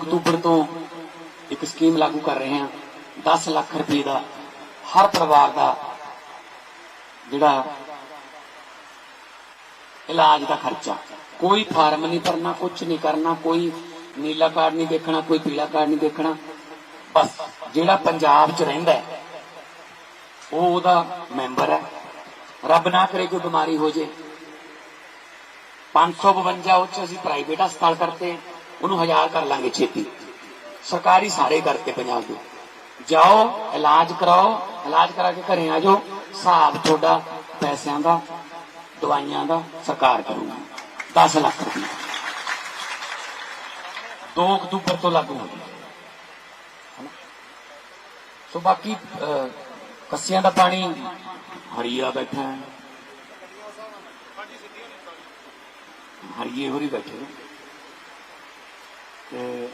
October ਤੋਂ ਇੱਕ scheme ਲਾਗੂ ਕਰ ਰਹੇ ਹਾਂ। 10 ਲੱਖ ਰੁਪਏ ਦਾ ਹਰ ਪਰਿਵਾਰ ਦਾ ਜਿਹੜਾ ਇਲਾਜ ਦਾ ਖਰਚਾ। ਕੋਈ ਫਾਰਮ ਨਹੀਂ ਭਰਨਾ ਕੁਝ ਨਹੀਂ ਕਰਨਾ, ਕੋਈ ਨੀਲਾ ਕਾਰਡ ਨਹੀਂ ਦੇਖਣਾ, ਕੋਈ ਪੀਲਾ ਕਾਰਡ ਨਹੀਂ ਦੇਖਣਾ। ਬਸ ਜਿਹੜਾ ਪੰਜਾਬ 'ਚ ਰਹਿੰਦਾ ਹੈ, ਉਹ ਉਹਦਾ ਮੈਂਬਰ ਹੈ। ਰੱਬ ਨਾ ਕਰੇ ਕੋਈ ਬਿਮਾਰੀ ਹੋ ਜੇ। 552 ਉਹ 'ਚ ਅਸੀਂ ਪ੍ਰਾਈਵੇਟ ਹਸਪਤਾਲ ਕਰਤੇ। ਉਹਨੂੰ ਹਜ਼ਾਰ ਕਰ ਲਾਂਗੇ ਛੇਤੀ। ਸਰਕਾਰੀ ਸਾਰੇ ਕਰਤੇ ਪੰਜਾਬ ਦੇ। ਜਾਓ, ਇਲਾਜ ਕਰਾਓ, ਇਲਾਜ ਕਰਾ ਕੇ ਘਰੇ ਆ ਜਾਓ। ਹਿਸਾਬ ਤੁਹਾਡਾ ਪੈਸਿਆਂ ਦਾ, ਦਵਾਈਆਂ ਦਾ ਸਰਕਾਰ ਕਰੂਗੀ। 10 ਲੱਖ ਰੁਪਏ 2 ਅਕਤੂਬਰ ਤੋਂ ਲਾਗੂ ਹੋ ਗਿਆ ਸੋ ਬਾਕੀ ਕੱਸਿਆਂ ਦਾ ਪਾਣੀ, ਹਰੀਆ ਬੈਠਾ। ਹੈ ਹਰੀਏ ਹੋਰੀ ਬੈਠੇ ਨੇ। ਤੇ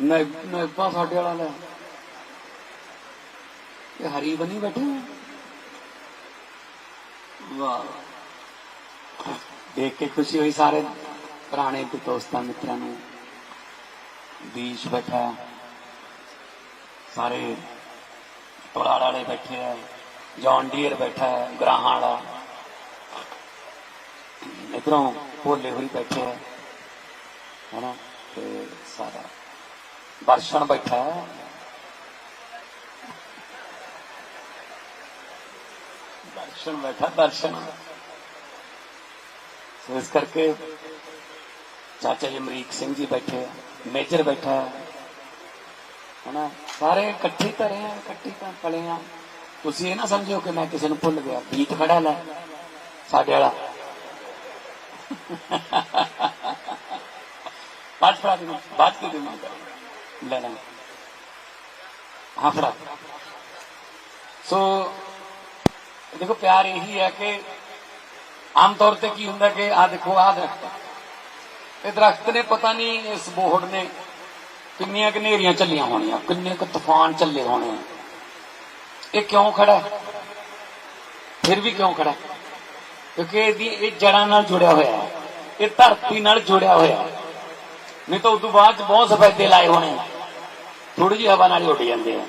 ਨਹੀਂ ਸਾਡੇ ਵਾਲਾ ਲੈ। ਇਹ ਹਰੀ ਬਣੀ ਬੈਠੇ ਵਾਹ। ਦੇਖ ਕੇ ਖੁਸ਼ੀ ਹੋਈ ਸਾਰੇ ਪੁਰਾਣੇ ਦੋਸਤਾਂ ਮਿੱਤਰਾਂ ਨੂੰ। ਬੀਚ ਬੈਠਾ ਸਾਰੇ ਟੋਲਾੜ ਵਾਲੇ ਬੈਠੇ ਹੈ। ਜੌਨ ਡੀਅਰ ਬੈਠਾ ਹੈ, ਗਰਾਹਾਂ ਵਾਲਾ। ਇਧਰੋਂ ਭੋਲੇ ਹੋਰੀ ਬੈਠੇ ਹੈ ਹਨਾ ਤੇ ਸਾਰਾ ਦਰਸ਼ਨ ਬੈਠਾ ਹੈ ਦਰਸ਼ਨ ਬੈਠਾ ਦਰਸ਼ਨ ਸੋ ਇਸ ਕਰਕੇ ਚਾਚਾ ਜੀ ਅਮਰੀਕ ਸਿੰਘ ਜੀ ਬੈਠੇ ਹੈ ਮੇਜਰ ਬੈਠਾ ਹੈ ਹਨਾ ਸਾਰੇ ਇਕੱਠੇ ਧਰੇ ਆ ਇਕੱਠੇ ਤਾਂ ਪਲੇ ਆ ਤੁਸੀਂ ਇਹ ਨਾ ਸਮਝੋ ਕਿ ਮੈਂ ਕਿਸੇ ਨੂੰ ਭੁੱਲ ਗਿਆ ਬੀਤ ਖੜਾ ਲੈ ਸਾਡੇ ਵਾਲਾ ਬਾਤ ਫੜਾ ਦੇ ਬਾਤ ਕੀ ਦੇਣਾ। ਲੈ ਲੈ ਹਾਂ, ਫੜਾ। ਸੋ ਦੇਖੋ, ਪਿਆਰ ਇਹੀ ਹੈ ਕਿ ਆਮ ਤੌਰ ਤੇ ਕੀ ਹੁੰਦਾ ਕਿ ਆ ਦੇਖੋ ਆ ਦਰਖਤ ਇਹ ਦਰਖਤ ਨੇ ਪਤਾ ਨਹੀਂ ਇਸ ਬੋਹੜ ਨੇ ਕਿੰਨੀਆਂ ਕਨੇਰੀਆਂ ਚੱਲੀਆਂ ਹੋਣੀਆਂ, ਕਿੰਨੇ ਕੁ ਤੂਫਾਨ ਚੱਲੇ ਹੋਣੇ ਇਹ ਕਿਉਂ ਖੜਾ ਫਿਰ ਵੀ ਕਿਉਂ ਖੜਾ ਕਿਉਂਕਿ ਇਹਦੀ, ਇਹ ਜੜਾਂ ਨਾਲ ਜੁੜਿਆ ਹੋਇਆ ਹੈ। ਇਹ ਧਰਤੀ ਨਾਲ ਜੁੜਿਆ ਹੋਇਆ। ਨਹੀਂ ਤਾਂ ਉਦੋਂ ਬਾਅਦ ਚ ਬਹੁਤ ਸਫੈਦੇ ਲਾਏ ਹੋਣੇ। ਥੋੜੀ ਜਿਹੀ ਹਵਾ ਨਾਲ ਹੀ ਉੱਡ ਜਾਂਦੇ ਆ।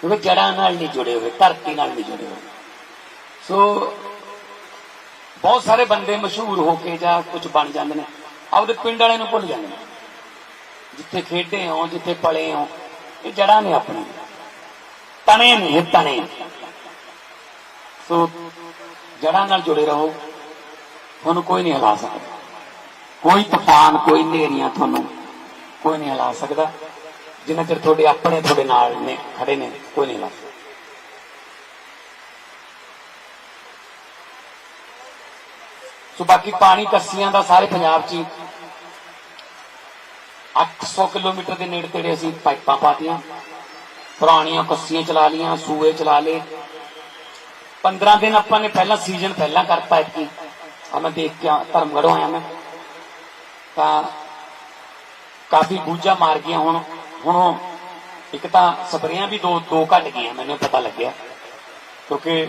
ਕਿਉਂਕਿ ਜੜਾਂ ਨਾਲ ਨਹੀਂ ਜੁੜੇ ਹੋਏ, ਧਰਤੀ ਨਾਲ ਨਹੀਂ ਜੁੜੇ ਹੋਏ। ਸੋ ਬਹੁਤ ਸਾਰੇ ਬੰਦੇ ਮਸ਼ਹੂਰ ਹੋ ਕੇ ਜਾਂ ਕੁਝ ਬਣ ਜਾਂਦੇ ਨੇ। ਆਪਦੇ ਪਿੰਡ ਵਾਲੇ ਨੂੰ ਭੁੱਲ ਜਾਂਦੇ ਨੇ। ਜਿੱਥੇ ਖੇਡੇ ਹੋ, ਜਿੱਥੇ ਪਲੇ ਹੋ, ਇਹ ਜੜਾਂ ਨੇ ਆਪਣੀ ਤਣੇ ਨੇ, ਇਹ ਤਣੇ। ਸੋ ਜੜਾਂ ਨਾਲ ਜੁੜੇ ਰਹੋ। ਤੁਹਾਨੂੰ ਕੋਈ ਨਹੀਂ ਹਿਲਾ ਸਕਦਾ। ਕੋਈ ਤੂਫਾਨ, ਕੋਈ ਨੇਰੀਆਂ ਤੁਹਾਨੂੰ ਕੋਈ ਨਹੀਂ ਹਿਲਾ ਸਕਦਾ। ਜਿੰਨਾ ਚਿਰ ਤੁਹਾਡੇ ਆਪਣੇ ਤੁਹਾਡੇ ਨਾਲ ਨੇ, ਖੜੇ ਨੇ, ਕੋਈ ਨਹੀਂ ਹਿਲਾ ਸਕਦਾ। ਸੋ ਬਾਕੀ ਪਾਣੀ ਕੱਸੀਆਂ ਦਾ ਸਾਰੇ ਪੰਜਾਬ 'ਚ ਹੀ 800 ਕਿਲੋਮੀਟਰ ਦੇ ਨੇੜੇ ਤੇੜੇ ਅਸੀਂ ਪਾਈਪਾਂ ਪਾਤੀਆਂ। ਪੁਰਾਣੀਆਂ ਕੱਸੀਆਂ ਚਲਾ ਲੀਆਂ ਸੂਏ ਚਲਾ ਲਏ। 15 ਦਿਨ ਆਪਾਂ ਨੇ ਪਹਿਲਾਂ ਸੀਜ਼ਨ ਪਹਿਲਾਂ ਕਰਤਾ ਇਤਕੀ ਆ ਮੈਂ ਦੇਖ ਕੇ ਆ- ਧਰਮਗੜ੍ਹੋਂ ਆਇਆ ਮੈਂ। ਤਾਂ ਕਾਫੀ ਬੂਝਾ ਮਾਰ ਗਈਆਂ ਹੁਣ। ਹੁਣ ਇੱਕ ਤਾਂ ਸਪਰੇਆਂ ਵੀ ਦੋ ਦੋ ਘਟ ਗਈਆਂ, ਮੈਨੂੰ ਪਤਾ ਲੱਗਿਆ। ਕਿਉਂਕਿ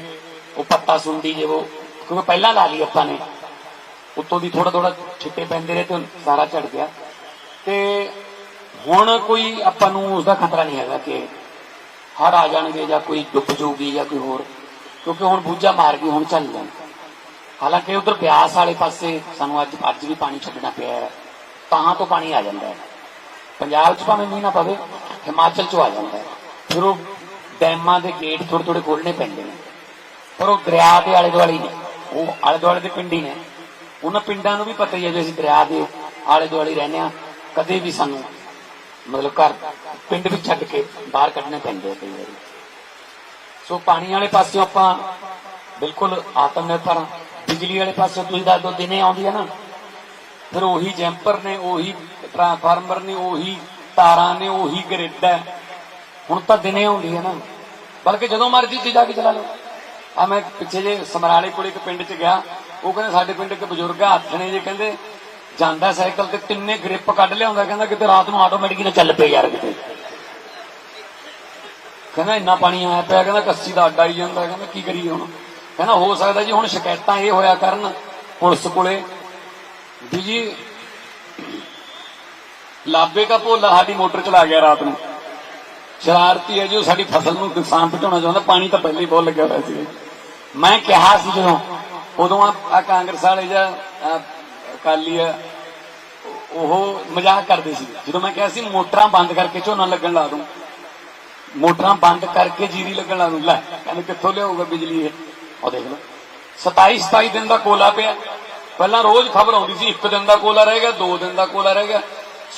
ਉਹ ਪੱਤਾ ਸੁੰਡੀ ਜੇ ਉਹ ਕਿਉਂਕਿ ਪਹਿਲਾਂ ਲਾ ਲਈ ਆਪਾਂ ਨੇ। ਉੱਤੋਂ ਦੀ ਥੋੜਾ ਥੋੜਾ ਛਿੱਟੇ ਪੈਂਦੇ ਰਹੇ ਤੇ ਸਾਰਾ ਝੜ ਗਿਆ। ਤੇ ਹੁਣ ਕੋਈ ਆਪਾਂ ਨੂੰ ਉਸ ਦਾ ਖਤਰਾ ਨਹੀਂ ਹੈਗਾ ਕਿ ਹੜ ਆ ਜਾਣਗੇ ਜਾਂ ਕੋਈ ਡੁੱਬ ਜਾਊਗੀ ਜਾਂ ਕੋਈ ਹੋਰ। ਕਿਉਂਕਿ ਹੁਣ ਬੂਝਾ ਮਾਰ ਗਈ ਹੁਣ ਚੱਲ ਜਾਣ ਹਾਲਾਂਕਿ ਉਧਰ ਬਿਆਸ ਵਾਲੇ ਪਾਸੇ ਸਾਨੂੰ ਅੱਜ ਅੱਜ ਵੀ ਪਾਣੀ ਛੱਡਣਾ ਪਿਆ ਹੈ। ਤਾਂ ਤੋਂ ਪਾਣੀ ਆ ਜਾਂਦਾ ਹੈ। ਪੰਜਾਬ 'ਚ ਭਾਵੇਂ ਮੀਂਹ ਨਾ ਪਵੇ, ਹਿਮਾਚਲ 'ਚ ਆ ਜਾਂਦਾ ਹੈ। ਫਿਰ ਉਹ ਡੈਮਾਂ ਦੇ ਗੇਟ ਥੋੜੇ ਥੋੜੇ ਖੋਲਣੇ ਪੈਂਦੇ ਨੇ। ਪਰ ਉਹ ਦਰਿਆ ਦੇ ਆਲੇ ਦੁਆਲੇ ਨੇ। ਉਹ ਆਲੇ ਦੁਆਲੇ ਦੇ ਪਿੰਡ ਹੀ ਨੇ। ਉਹਨਾਂ ਪਿੰਡਾਂ ਨੂੰ ਵੀ ਪਤਾ ਹੀ ਹੈ ਜੇ ਅਸੀਂ ਦਰਿਆ ਦੇ ਆਲੇ ਦੁਆਲੇ ਰਹਿੰਦੇ ਆ ਕਦੇ ਵੀ ਸਾਨੂੰ ਮਤਲਬ ਘਰ ਪਿੰਡ ਵੀ ਛੱਡ ਕੇ ਬਾਹਰ ਕੱਢਣੇ ਪੈਂਦੇ ਆ ਕਈ ਵਾਰੀ। ਸੋ ਪਾਣੀ ਵਾਲੇ ਪਾਸਿਓਂ ਆਪਾਂ ਬਿਲਕੁਲ ਆਤਮ ਨਿਰਭਰ ਹਾਂ। ਬਿਜਲੀ ਵਾਲੇ ਪਾਸੇ ਤੁਸੀਂ ਦੱਸ ਦੋ, ਦਿਨੇ ਆਉਂਦੀ ਹੈ ਨਾ। ਫਿਰ ਉਹੀ ਜੈਂਪਰ ਨੇ, ਉਹੀ ਟਰਾਂਸਫਾਰਮਰ ਨੇ, ਉਹੀ ਤਾਰਾਂ ਨੇ, ਉਹੀ ਗ੍ਰਿਡ ਹੈ। ਹੁਣ ਤਾਂ ਦਿਨੇ ਆਉਂਦੀ ਹੈ ਨਾ। ਬਲਕਿ ਜਦੋਂ ਮਰਜ਼ੀ ਤੁਸੀਂ ਜਾ ਕੇ ਚਲਾ ਲਓ। ਆ ਮੈਂ ਪਿੱਛੇ ਜੇ ਸਮਰਾਲੇ ਕੋਲ ਇੱਕ ਪਿੰਡ 'ਚ ਗਿਆ। ਉਹ ਕਹਿੰਦੇ ਸਾਡੇ ਪਿੰਡ ਇੱਕ ਬਜ਼ੁਰਗ ਆ ਹੱਥ ਨੇ ਜੇ ਕਹਿੰਦੇ, ਜਾਂਦਾ ਸਾਈਕਲ ਤੇ ਤਿੰਨੇ ਗ੍ਰਿਪ ਕੱਢ ਲਿਆਉਂਦਾ, ਕਹਿੰਦਾ ਕਿਤੇ ਰਾਤ ਨੂੰ ਆਟੋਮੈਟਿਕ ਨਾ ਚੱਲ ਪਏ ਯਾਰ ਕਿਤੇ। ਕਹਿੰਦਾ ਇੰਨਾ ਪਾਣੀ ਆਇਆ ਪਿਆ, ਕਹਿੰਦਾ ਕੱਸੀ ਦਾ ਅੱਡਾ ਹੀ ਜਾਂਦਾ, ਕਹਿੰਦਾ ਕੀ ਕਰੀਏ ਹੁਣ? ਕਹਿੰਦਾ ਹੋ ਸਕਦਾ ਜੀ ਹੁਣ ਸ਼ਿਕਾਇਤਾਂ ਇਹ ਹੋਇਆ ਕਰਨ ਪੁਲਿਸ ਕੋਲੇ ਵੀ ਜੀ, ਲਾਬੇ ਦਾ ਭੋਲਾ ਸਾਡੀ ਮੋਟਰ ਚਲਾ ਗਿਆ ਰਾਤ ਨੂੰ। ਸ਼ਰਾਰਤੀ ਹੈ ਜੀ, ਉਹ ਸਾਡੀ ਫਸਲ ਨੂੰ ਨੁਕਸਾਨ ਪਹੁੰਚਾਉਣਾ ਚਾਹੁੰਦਾ, ਪਾਣੀ ਤਾਂ ਪਹਿਲਾਂ ਹੀ ਬਹੁਤ ਲੱਗਿਆ ਹੋਇਆ ਸੀ। ਮੈਂ ਕਿਹਾ ਸੀ ਜਦੋਂ, ਉਦੋਂ ਆ ਕਾਂਗਰਸ ਵਾਲੇ ਜਾਂ ਅਕਾਲੀ ਆ, ਉਹ ਮਜ਼ਾਕ ਕਰਦੇ ਸੀ। ਜਦੋਂ ਮੈਂ ਕਿਹਾ ਸੀ, ਮੋਟਰਾਂ ਬੰਦ ਕਰਕੇ ਝੋਨਾ ਲੱਗਣ ਲਾ ਦੂੰ। ਮੋਟਰਾਂ ਬੰਦ ਕਰਕੇ ਜੀਰੀ ਲੱਗਣ ਲਾ ਦੂੰ। ਲੈ, ਕਹਿੰਦੇ ਕਿੱਥੋਂ ਲਿਆਊਗਾ ਬਿਜਲੀ ਇਹ? ਉਹ ਦੇਖ ਲਓ। 27 27 ਦਿਨ ਦਾ ਕੋਲਾ ਪਿਆ। ਪਹਿਲਾਂ ਰੋਜ਼ ਖਬਰ ਆਉਂਦੀ ਸੀ, ਇੱਕ ਦਿਨ ਦਾ ਕੋਲਾ ਰਹਿ ਗਿਆ, ਦੋ ਦਿਨ ਦਾ ਕੋਲਾ ਰਹਿ ਗਿਆ।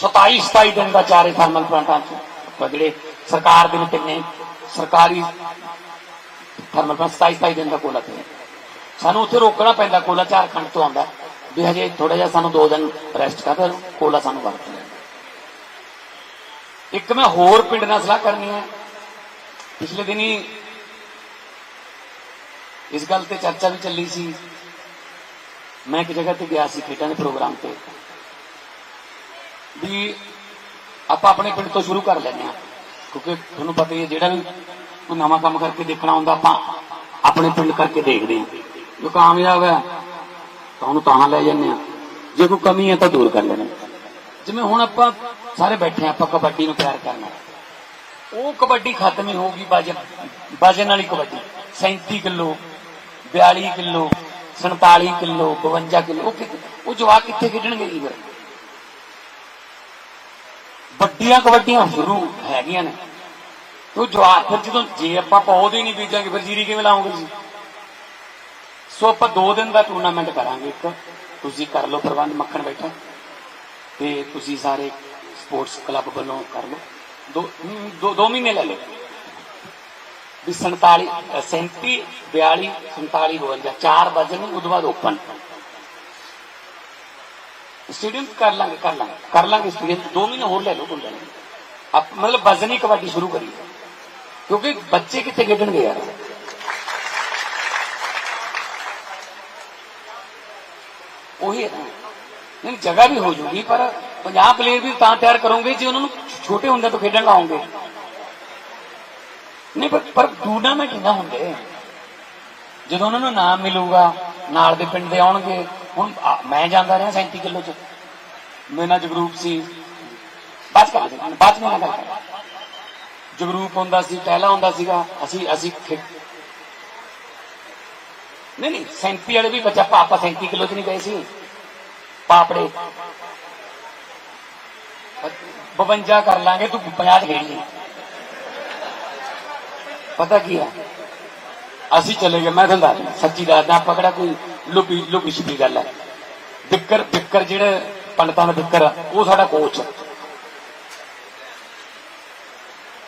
27 27 ਦਿਨ ਦਾ ਚਾਰੇ ਥਰਮਲ ਪਲਾਂਟਾਂ 'ਚ ਜਿਹੜੇ ਸਰਕਾਰ ਦੇ ਨੇ, ਸਰਕਾਰੀ ਥਰਮਲ ਪਲਾਂਟ 27 27 ਦਿਨ ਦਾ ਕੋਲਾ ਪਿਆ। ਸਾਨੂੰ ਉੱਥੇ ਰੋਕਣਾ ਪੈਂਦਾ, ਕੋਲਾ ਝਾਰਖੰਡ ਤੋਂ ਆਉਂਦਾ। ਵੀ ਹਜੇ ਥੋੜਾ ਜਿਹਾ ਸਾਨੂੰ ਦੋ ਦਿਨ ਰੈਸਟ ਕਰ ਫਿਰ ਕੋਲਾ ਸਾਨੂੰ ਵਰਤ ਲੈਣ ਇੱਕ ਮੈਂ ਹੋਰ ਪਿੰਡ ਨਾਲ ਸਲਾਹ ਕਰਨੀ ਹੈ। ਪਿਛਲੇ ਦਿਨੀ ਇਸ ਗੱਲ ਤੇ ਚਰਚਾ ਵੀ ਚੱਲੀ ਸੀ। ਮੈਂ ਇੱਕ ਜਗ੍ਹਾ ਤੇ ਗਿਆ ਸੀ ਖੇਡਾਂ ਦੇ ਪ੍ਰੋਗਰਾਮ ਤੇ। ਵੀ ਆਪਾਂ ਆਪਣੇ ਪਿੰਡ ਤੋਂ ਸ਼ੁਰੂ ਕਰ ਲੈਂਦੇ ਹਾਂ। ਕਿਉਂਕਿ ਤੁਹਾਨੂੰ ਪਤਾ ਹੀ ਹੈ, ਜਿਹੜਾ ਵੀ ਨਵਾਂ ਕੰਮ ਕਰਕੇ ਦੇਖਣਾ ਹੁੰਦਾ, ਆਪਾਂ ਆਪਣੇ ਪਿੰਡ ਕਰਕੇ ਦੇਖਦੇ ਹਾਂ। ਜੋ ਕਾਮਯਾਬ ਹੈ, ਤਾਂ ਉਹਨੂੰ ਤਾਂ ਲੈ ਜਾਂਦੇ ਆ ਜੇ ਕੋਈ ਕਮੀ ਹੈ, ਤਾਂ ਦੂਰ ਕਰ ਲੈਣਾ ਜਿਵੇਂ ਹੁਣ ਆਪਾਂ ਸਾਰੇ ਬੈਠੇ ਹਾਂ, ਆਪਾਂ ਕਬੱਡੀ ਨੂੰ ਪਿਆਰ ਕਰਨਾ ਉਹ ਕਬੱਡੀ ਖਤਮ ਹੀ ਹੋਊਗੀ ਵਜਨ ਵਜਨ ਵਾਲੀ kabaddi. 37 kilo 42 kilo 47 kilo 52 kilo, ਉਹ ਕਿ- ਉਹ ਜਵਾਕ ਕਿੱਥੇ ਖੇਡਣਗੇ ਜੀ ਫਿਰ ਵੱਡੀਆਂ ਕਬੱਡੀਆਂ ਸ਼ੁਰੂ ਹੈਗੀਆਂ ਨੇ। ਉਹ ਜਵਾਕ ਫਿਰ ਜਦੋਂ ਜੇ ਆਪਾਂ ਪੌਦੇ ਨਹੀਂ ਬੀਜਾਂਗੇ, ਫਿਰ ਜੀਰੀ ਕਿਵੇਂ ਲਾਉਂਗੇ ਜੀ? ਸੋ ਆਪਾਂ ਦੋ ਦਿਨ ਦਾ ਟੂਰਨਾਮੈਂਟ ਕਰਾਂਗੇ ਇੱਕ। ਤੁਸੀਂ ਕਰ ਲਓ ਪ੍ਰਬੰਧ, ਮੱਖਣ ਬੈਠਾ। ਤੇ ਤੁਸੀਂ ਸਾਰੇ ਸਪੋਰਟਸ ਕਲੱਬ ਵੱਲੋਂ ਕਰ ਲਓ। ਦੋ ਦੋ ਦੋ ਮਹੀਨੇ ਲੈ ਲਓ। ਵੀ 47 ਅ, 37 42 47 52 ਚਾਰ ਵਜੇ ਨੂੰ ਉਦੋਂ ਬਾਅਦ ਓਪਨ ਸਟੇਡੀਅਮ ਕਰ ਲਾਂਗੇ ਕਰ ਲਾਂਗੇ। ਕਰ ਲਾਂਗੇ ਸਟੇਡੀਅਮ ਦੋ ਮਹੀਨੇ ਹੋਰ ਲੈ ਲਓ ਕੋਈ ਨਹੀਂ ਆਪ ਮਤਲਬ ਵਜ਼ਨੀ ਕਬੱਡੀ ਸ਼ੁਰੂ ਕਰੀ। ਕਿਉਂਕਿ ਬੱਚੇ ਕਿੱਥੇ ਖੇਡਣਗੇ ਯਾਰ? ਉਹੀ ਹੈ ਨਾ। ਨਹੀਂ ਜਗ੍ਹਾ ਵੀ ਹੋ ਜੂਗੀ ਪਰ 50 ਪਲੇਅਰ ਵੀ ਤਾਂ ਤਿਆਰ ਕਰੋਗੇ ਜੇ ਉਹਨਾਂ ਨੂੰ ਛੋਟੇ ਹੁੰਦੇ ਤੋਂ ਖੇਡਣ ਲਾਉਂਗੇ ਨਹੀਂ, ਪਰ ਪਰ ਟੂਰਨਾਮੈਂਟ ਨਾ ਹੁੰਦੇ। ਜਦੋਂ ਉਹਨਾਂ ਨੂੰ ਨਾਮ ਮਿਲੂਗਾ, ਨਾਲ ਦੇ ਪਿੰਡ ਦੇ ਆਉਣਗੇ, ਹੁਣ ਮੈਂ ਜਾਂਦਾ ਰਿਹਾ 37 ਕਿਲੋ ਚ। ਮੇਰੇ ਨਾਲ ਜਗਰੂਪ ਸੀ। ਬਾਤ ਕਰ ਬਾਤ ਨਹੀਂ ਕਰ। ਜਗਰੂਪ ਹੁੰਦਾ ਸੀ, ਪਹਿਲਾ ਹੁੰਦਾ ਸੀਗਾ, ਅਸੀਂ ਅਸੀਂ ਨਹੀਂ ਨਹੀਂ 37 ਵਾਲੇ ਵੀ ਬੱਚਾ ਪਾਪਾ 37 ਕਿਲੋ ਚ ਨਹੀਂ ਗਏ ਸੀ। ਪਾਪੜੇ। 52 ਕਰ ਲਾਂਗੇ, ਤੂੰ 50 ਚ ਖੇਡ ਲਈ। ਪਤਾ ਕੀ ਆ? ਅਸੀਂ ਚਲੇ ਗਏ, ਮੈਂ ਤੁਹਾਨੂੰ ਦੱਸਦਾ ਸੱਚੀ ਦੱਸਦਾ, ਆਪਾਂ ਕਿਹੜਾ ਕੋਈ ਲੁਕੀ ਲੁਕੀ ਛਿਪੀ ਗੱਲ ਹੈ ਬਿੱਕਰ ਬਿੱਕਰ ਜਿਹੜੇ ਪੰਡਤਾਂ ਦਾ ਬਿੱਕਰ ਉਹ ਸਾਡਾ ਕੋਚ ਆ।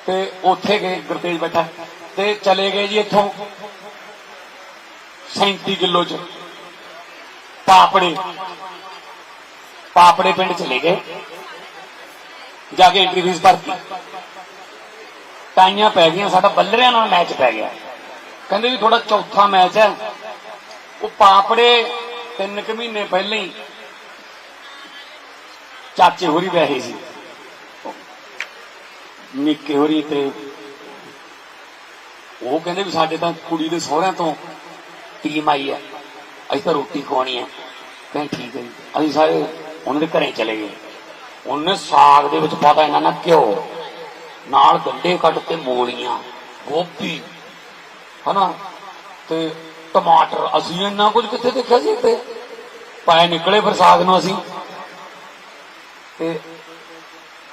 ਤੇ ਉੱਥੇ ਗਏ, ਗੁਰਤੇਜ ਬੈਠਾ, ਤੇ ਚਲੇ ਗਏ ਜੀ ਇੱਥੋਂ 37 ਕਿਲੋ ਚ। ਪਾਪੜੇ। ਪਾਪੜੇ ਪਿੰਡ ਚਲੇ ਗਏ। ਜਾ ਕੇ ਐਂਟਰੀ ਫੀਸ ਭਰਤੀ। ਟਾਈਆਂ ਪੈ ਗਈਆਂ, ਸਾਡਾ ਬੱਲਰਿਆਂ ਨਾਲ ਮੈਚ ਪੈ ਗਿਆ। ਕਹਿੰਦੇ ਵੀ ਥੋੜਾ ਚੌਥਾ ਮੈਚ ਹੈ। ਉਹ ਪਾਪੜੇ ਤਿੰਨ ਕੁ ਮਹੀਨੇ ਪਹਿਲਾਂ ਹੀ ਚਾਚੇ ਹੋਰੀ ਬੈਠੇ ਸੀ। ਨਿੱਕੇ ਹੋਰੀ ਤੇ ਉਹ ਕਹਿੰਦੇ ਵੀ ਸਾਡੇ ਤਾਂ ਕੁੜੀ ਦੇ ਸਹੁਰਿਆਂ ਤੋਂ ਟੀਮ ਆਈ ਹੈ। ਅਸੀਂ ਤਾਂ ਰੋਟੀ ਖਵਾਉਣੀ ਹੈ। ਕਹਿੰਦੇ ਠੀਕ ਹੈ ਜੀ। ਅਸੀਂ ਸਾਰੇ ਉਹਨਾਂ ਦੇ ਘਰੇ ਚਲੇ ਗਏ। ਉਹਨੇ ਸਾਗ ਦੇ ਵਿੱਚ ਪਾਤਾ ਇਹਨਾਂ ਨਾਲ ਘਿਓ। ਨਾਲ ਗੰਡੇ ਕੱਟ ਕੇ ਮੂਲੀਆਂ ਗੋਭੀ, ਹਨਾ? ਤੇ ਟਮਾਟਰ, ਅਸੀਂ ਇੰਨਾ ਕੁਝ ਕਿੱਥੇ ਦੇਖਿਆ ਸੀ ਤੇ ਪਾਏ ਨਿਕਲੇ ਫਿਰ ਸਾਗ ਨੂੰ ਅਸੀਂ। ਤੇ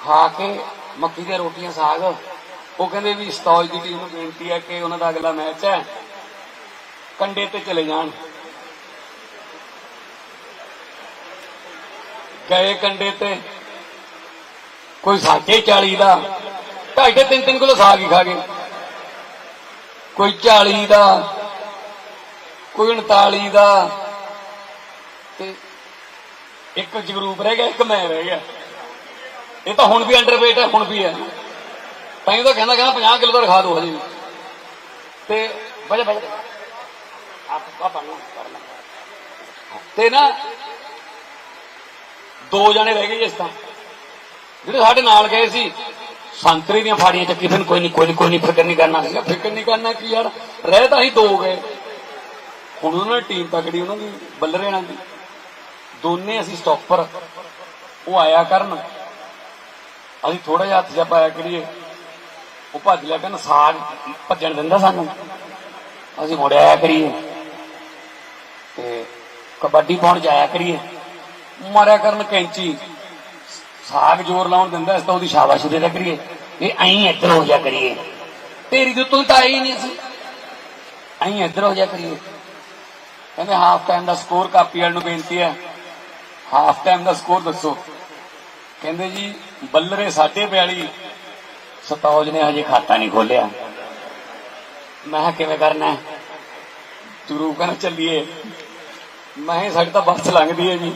ਖਾ ਕੇ ਮੱਕੀ ਦੀਆਂ ਰੋਟੀਆਂ, ਸਾਗ। ਉਹ ਕਹਿੰਦੇ ਵੀ ਸਤੌਜ ਦੀ ਟੀਮ ਨੂੰ ਬੇਨਤੀ ਹੈ ਕਿ ਉਹਨਾਂ ਦਾ ਅਗਲਾ ਮੈਚ ਹੈ। ਕੰਡੇ ਤੇ ਚਲੇ ਜਾਣ। ਗਏ ਕੰਡੇ ਤੇ। ਕੋਈ ਸਾਢੇ 40 ਦਾ। ਢਾਈ ਢਾਈ ਤਿੰਨ ਤਿੰਨ ਕਿਲੋ ਸਾਗ ਹੀ ਖਾ ਗਏ। ਕੋਈ 40 ਦਾ, ਕੋਈ 39 ਦਾ ਤੇ ਇੱਕ ਜਗਰੂਪ ਰਹਿ ਗਿਆ, ਇੱਕ ਮੈਂ ਰਹਿ ਗਿਆ। ਇਹ ਤਾਂ ਹੁਣ ਵੀ ਅੰਡਰਵੇਟ ਹੈ, ਹੁਣ ਵੀ ਹੈ। ਤਾਂ ਇਹ ਤਾਂ ਕਹਿੰਦਾ ਕਹਿੰਦਾ 50 ਕਿਲੋ ਦਾ ਰਖਾ ਦੋ ਹਜੇ ਤੇ ਬਜਾ ਬਜਾ ਆਪ ਆ ਨੂੰ ਕਰ ਤੇ ਨਾ, ਦੋ ਜਣੇ ਰਹਿ ਗਏ ਇਸ ਤਾਂ ਜਿਹੜੇ ਸਾਡੇ ਨਾਲ ਗਏ ਸੀ ਸੰਤਰੀ ਦੀਆਂ ਫਾੜੀਆਂ ਚੱਕੀ ਫਿਰ ਕੋਈ ਨਹੀਂ ਕੋਈ ਨਹੀਂ ਕੋਈ ਨਹੀਂ ਫਿਕਰ ਨਹੀਂ ਕਰਨਾ ਸੀਗਾ ਫਿਕਰ ਨਹੀਂ ਕਰਨਾ ਕੀ ਯਾਰ, ਰਹਿ ਤਾਂ ਹੀ ਦੋ ਗਏ। ਹੁਣ ਉਹਨਾਂ ਨੇ ਟੀਮ ਤਕੜੀ, ਉਹਨਾਂ ਦੀ ਬੱਲਰੇਣਾ ਦੀ। ਦੋਨੇ ਅਸੀਂ ਸਟਾਪਰ ਉਹ ਆਇਆ ਕਰਨ। ਅਸੀਂ ਥੋੜਾ ਜਿਹਾ ਹੱਥ ਜਿਹਾ ਪਾਇਆ ਕਰੀਏ। ਉਹ ਭੱਜ ਲਿਆ ਕਹਿੰਦਾ ਸਾਗ ਭੱਜਣ ਦਿੰਦਾ ਸਾਨੂੰ। ਅਸੀਂ ਮੁੜਿਆ ਕਰੀਏ। ਤੇ ਕਬੱਡੀ ਪਾਉਣ ਜਾਇਆ ਕਰੀਏ। ਮਾਰਿਆ ਕਰਨ ਕੈਂਚੀ। ਸਾਗ ਜ਼ੋਰ ਲਾਉਣ ਦਿੰਦਾ ਇਸ ਤਾਂ ਉਹਦੀ ਸ਼ਾਬਾਸ਼ ਦੇ ਦਿਆ ਕਰੀਏ। ਇਹ ਐਂ ਇੱਧਰ ਹੋ ਜਾ ਕਰੀਏ। ਤੇਰੀ ਦੇ ਉੱਤੋਂ ਤਾਂ ਆਏ ਹੀ ਨਹੀਂ ਅਸੀਂ। ਐਂ ਇੱਧਰ ਹੋ ਜਾ ਕਰੀਏ। ਕਹਿੰਦੇ ਹਾਫ ਟਾਈਮ ਦਾ ਸਕੋਰ ਕਾਪੀ ਵਾਲ ਨੂੰ ਬੇਨਤੀ ਹੈ। ਹਾਫ ਟਾਈਮ ਦਾ ਸਕੋਰ ਦੱਸੋ। ਕਹਿੰਦੇ ਜੀ, ਬੱਲਰੇ 42 ਸਤੌਜ ਨੇ ਹਜੇ ਖਾਤਾ ਨਹੀਂ ਖੋਲਿਆ ਮੈਂ ਕਿਹਾ ਕਿਵੇਂ ਕਰਨਾ ਹੈ? ਤੁਰੂ ਕਹਿੰਦਾ ਚੱਲੀਏ। ਮੈਂ ਕਿਹਾ ਸਾਡੀ ਤਾਂ ਬੱਸ ਲੰਘਦੀ ਹੈ ਜੀ।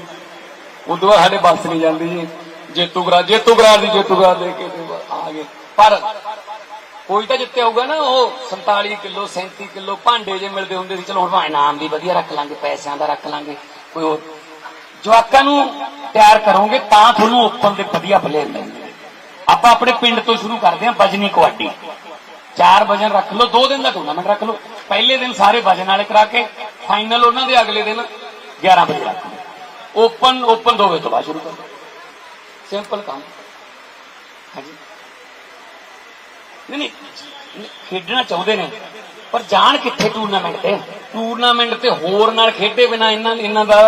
ਉਦੋਂ ਬਾਅਦ ਸਾਡੇ ਬੱਸ ਨਹੀਂ ਜਾਂਦੀ ਜੀ। ਜੇਤੂ ਗਰਾ ਜੇਤੂ ਗਰਾ ਦੀ ਜੇਤੂ ਗਰਾ ਦੇ ਕੇ ਆ ਗਏ। ਪਰ ਕੋਈ ਤਾਂ ਜਿੱਤੇ ਹੋਊਗਾ ਨਾ, ਉਹ 47 ਕਿਲੋ 37 ਕਿਲੋ ਭਾਂਡੇ ਜੇ ਮਿਲਦੇ ਹੁੰਦੇ ਸੀ, ਚਲੋ ਹੁਣ ਇਨਾਮ ਵੀ ਵਧੀਆ ਰੱਖ ਲਾਂਗੇ, ਪੈਸਿਆਂ ਦਾ ਰੱਖ ਲਾਂਗੇ, ਕੋਈ ਹੋਰ। ਜਵਾਕਾਂ ਨੂੰ ਤਿਆਰ ਕਰੋਗੇ ਤਾਂ ਤੁਹਾਨੂੰ ਓਪਨ ਦੇ ਵਧੀਆ ਪਲੇਅਰ ਮਿਲਣਗੇ। ਆਪਾਂ ਆਪਣੇ ਪਿੰਡ ਤੋਂ ਸ਼ੁਰੂ ਕਰਦੇ ਹਾਂ, ਵਜਨੀ ਕਬੱਡੀ। ਚਾਰ ਵਜਨ ਰੱਖ ਲਓ, ਦੋ ਦਿਨ ਦਾ ਟੂਰਨਾਮੈਂਟ ਰੱਖ ਲਓ। ਪਹਿਲੇ ਦਿਨ ਸਾਰੇ ਵਜਨ ਵਾਲੇ ਕਰਾ ਕੇ ਫਾਈਨਲ ਉਹਨਾਂ ਦੇ ਅਗਲੇ ਦਿਨ 11 ਵਜੇ ਰੱਖ ਲਓ। ਓਪਨ ਓਪਨ ਦੋ ਵਜੇ ਤੋਂ ਬਾਅਦ ਸ਼ੁਰੂ ਕਰੋ। ਸਿੰਪਲ ਕੰਮ। ਹਾਂਜੀ। ਨਹੀਂ ਨਹੀਂ ਖੇਡਣਾ ਚਾਹੁੰਦੇ ਨੇ, ਪਰ ਜਾਣ ਕਿੱਥੇ ਟੂਰਨਾਮੈਂਟ ਤੇ? ਟੂਰਨਾਮੈਂਟ ਤੇ ਹੋਰ ਨਾਲ ਖੇਡੇ ਬਿਨਾ ਇਹਨਾਂ ਇਹਨਾਂ ਦਾ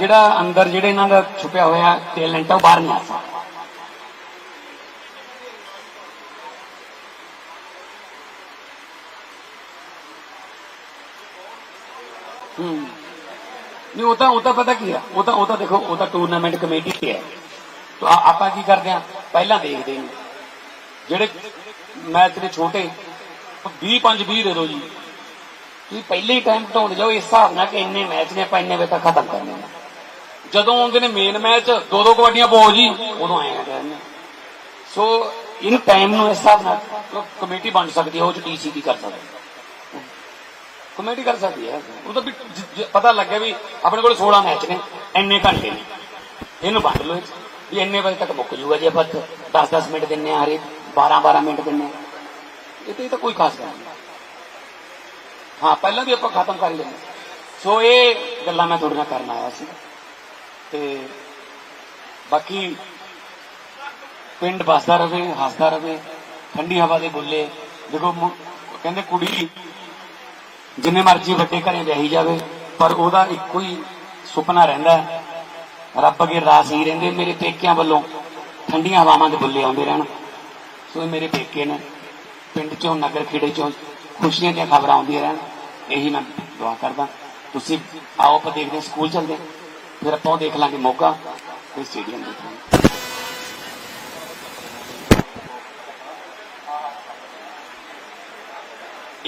ਜਿਹੜਾ ਅੰਦਰ, ਜਿਹੜੇ ਇਹਨਾਂ ਦਾ ਛੁਪਿਆ ਹੋਇਆ ਟੈਲੈਂਟ ਆ, ਉਹ ਬਾਹਰ ਨਹੀਂ ਆ ਸਕਦਾ। ਹੂੰ। ਨਹੀਂ, ਉਹ ਤਾਂ ਉਹ ਤਾਂ ਪਤਾ ਕੀ ਆ? ਉਹ ਤਾਂ ਉਹ ਤਾਂ ਦੇਖੋ, ਉਹ ਤਾਂ ਟੂਰਨਾਮੈਂਟ ਕਮੇਟੀ ਤੇ ਹੈ। ਆਪਾਂ ਕੀ ਕਰਦੇ ਆ ਪਹਿਲਾਂ ਦੇਖਦੇ ਹਾਂ। ਜਿਹੜੇ ਮੈਚ ਦੇ ਛੋਟੇ 20 5 20 ਦੇ ਦੋ ਜੀ। ਤੁਸੀਂ ਪਹਿਲੇ ਹੀ ਟਾਈਮ ਘਟਾਉਂਦੇ ਜਾਓ, ਇਸ ਹਿਸਾਬ ਨਾਲ ਕਿ ਇੰਨੇ ਮੈਚ ਨੇ, ਆਪਾਂ ਇੰਨੇ ਵਜੇ ਤੱਕ ਖਤਮ ਕਰਨੇ ਨੇ। ਜਦੋਂ ਆਉਂਦੇ ਨੇ ਮੇਨ ਮੈਚ ਦੋ ਦੋ ਕਬੱਡੀਆਂ ਪਾਓ ਜੀ, ਉਦੋਂ ਆਏ ਆ ਕਹਿੰਦੇ ਸੋ ਇਹਨੂੰ ਟਾਈਮ ਨੂੰ ਇਸ ਹਿਸਾਬ ਨਾਲ ਕਮੇਟੀ ਬਣ ਸਕਦੀ ਹੈ, ਉਹ ਚ ਡੀਸੀ ਕੀ ਕਰ ਸਕਦਾ ਕਮੇਟੀ ਕਰ ਸਕਦੀ ਹੈ। ਉਹ ਤਾਂ ਵੀ ਪਤਾ ਲੱਗਿਆ ਵੀ ਆਪਣੇ ਕੋਲ 16 ਮੈਚ ਨੇ, ਇੰਨੇ ਘੰਟੇ ਨੇ। ਇਹਨੂੰ ਵੰਡ ਲਓ ਵੀ ਇੰਨੇ ਵਜੇ ਤੱਕ ਮੁੱਕ ਜੂਗਾ ਜੇ ਆਪਾਂ 10-10 ਮਿੰਟ ਦਿੰਨੇ ਆ ਹਰੇਕ 12-12 ਮਿੰਟ ਦਿੰਨੇ ਆ। ਇਹ ਤੇ ਇਹ ਤਾਂ ਕੋਈ ਖਾਸ ਗੱਲ ਨਹੀਂ। ਹਾਂ, ਪਹਿਲਾਂ ਵੀ ਆਪਾਂ ਖਤਮ ਕਰ ਲੈਂਦੇ ਸੋ ਇਹ ਗੱਲਾਂ ਮੈਂ ਤੁਹਾਡੇ ਨਾਲ ਕਰਨ ਆਇਆ ਸੀ। ਤੇ ਬਾਕੀ ਪਿੰਡ ਵਸਦਾ ਰਵੇ ਹੱਸਦਾ ਰਵੇ ਠੰਡੀ ਹਵਾ ਦੇ ਬੁੱਲੇ। ਦੇਖੋ ਕਹਿੰਦੇ ਕੁੜੀ ਜਿੰਨੇ ਮਰਜ਼ੀ ਵੱਡੇ ਘਰੇ ਵਿਆਹੀ ਜਾਵੇ, ਪਰ ਉਹਦਾ ਇੱਕੋ ਹੀ ਸੁਪਨਾ ਰਹਿੰਦਾ ਹੈ ਰੱਬ ਅਗੇ ਅਰਦਾਸ ਹੀ ਰਹਿੰਦੇ, ਮੇਰੇ ਪੇਕਿਆਂ ਵੱਲੋਂ ਠੰਡੀਆਂ ਹਵਾਵਾਂ ਦੇ ਬੁੱਲੇ ਆਉਂਦੇ ਰਹਿਣ। ਸੋ ਇਹ ਮੇਰੇ ਪੇਕੇ ਨੇ, ਪਿੰਡ ਚੋਂ, ਨਗਰ ਖੇੜੇ ਚੋਂ ਖੁਸ਼ੀਆਂ ਦੀਆਂ ਖਬਰਾਂ ਆਉਂਦੀਆਂ ਰਹਿਣ। ਇਹੀ ਮੈਂ ਦੁਆ ਕਰਦਾ। ਤੁਸੀਂ ਆਓ, ਆਪਾਂ ਦੇਖਦੇ ਸਕੂਲ ਚੱਲਦੇ ਹਾਂ। ਫਿਰ ਆਪਾਂ ਦੇਖ ਲਾਂਗੇ ਮੌਕਾ ਤੇ ਸਟੇਡੀਅਮ ਦੇਖ ਲਾਂਗੇ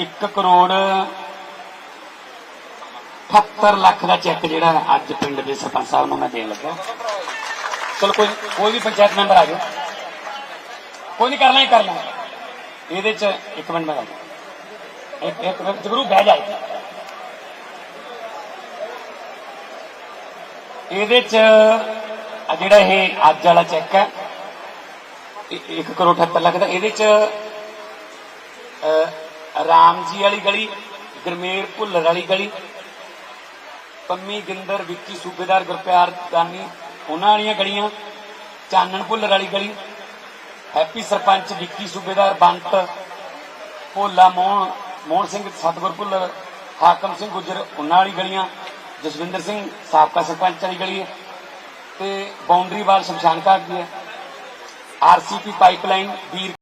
ਇੱਕ ਕਰੋੜ 78 ਲੱਖ ਦਾ ਚੈੱਕ ਜਿਹੜਾ ਅੱਜ ਪਿੰਡ ਦੇ ਸਰਪੰਚ ਸਾਹਿਬ ਨੂੰ ਮੈਂ ਦੇਣ ਲੱਗਾ ਚਲੋ ਕੋਈ ਕੋਈ ਵੀ ਪੰਚਾਇਤ ਮੈਂਬਰ ਆ ਜਾਓ। ਕੋਈ ਨਹੀਂ ਕਰਨਾ ਹੀ ਕਰਨਾ। ਇਹਦੇ ਚ ਇੱਕ ਮਿੰਟ ਮੈਂ ਗੱਲ ਇੱਕ ਇੱਕ ਮਿੰਟ ਜਗਰੂ ਬਹਿ ਜਾਏ ਇਹਦੇ ਚ ਜਿਹੜਾ ਇਹ ਅੱਜ ਵਾਲਾ ਚੈੱਕ ਹੈ 1 ਕਰੋੜ 78 ਲੱਖ ਦਾ। ਇਹਦੇ ਚ ਰਾਮ ਜੀ ਵਾਲੀ ਗਲੀ, ਗਰਮੇਰ ਭੁੱਲਰ ਵਾਲੀ ਗਲੀ ਪੰਮੀ ਗਿੰਦਰ ਵਿੱਕੀ ਸੂਬੇਦਾਰ, ਗੁਰਪਿਆਰ ਦਾਨੀ, ਉਹਨਾਂ ਵਾਲੀਆਂ ਗਲੀਆਂ, ਚਾਨਣ ਭੁੱਲਰ ਵਾਲੀ ਗਲੀ ਹੈਪੀ ਸਰਪੰਚ, ਵਿੱਕੀ ਸੂਬੇਦਾਰ ਬੰਤ ਭੋਲਾ ਮੋਹਨ ਮੋਹਨ ਸਿੰਘ, ਸਤਗੁਰ ਭੁੱਲਰ, ਹਾਕਮ ਸਿੰਘ ਗੁਜਰ, ਉਹਨਾਂ ਵਾਲੀ ਗਲੀਆਂ, ਜਸਵਿੰਦਰ ਸਿੰਘ, ਸਾਬਕਾ ਸਰਪੰਚ ਵਾਲੀ ਗਲੀ ਹੈ ਤੇ ਬਾਉਂਡਰੀ ਵਾਲ ਸ਼ਮਸ਼ਾਨ ਘਾਟ ਦੀ ਹੈ। ਆਰਸੀਪੀ ਪਾਈਪਲਾਈਨ ਵੀਰ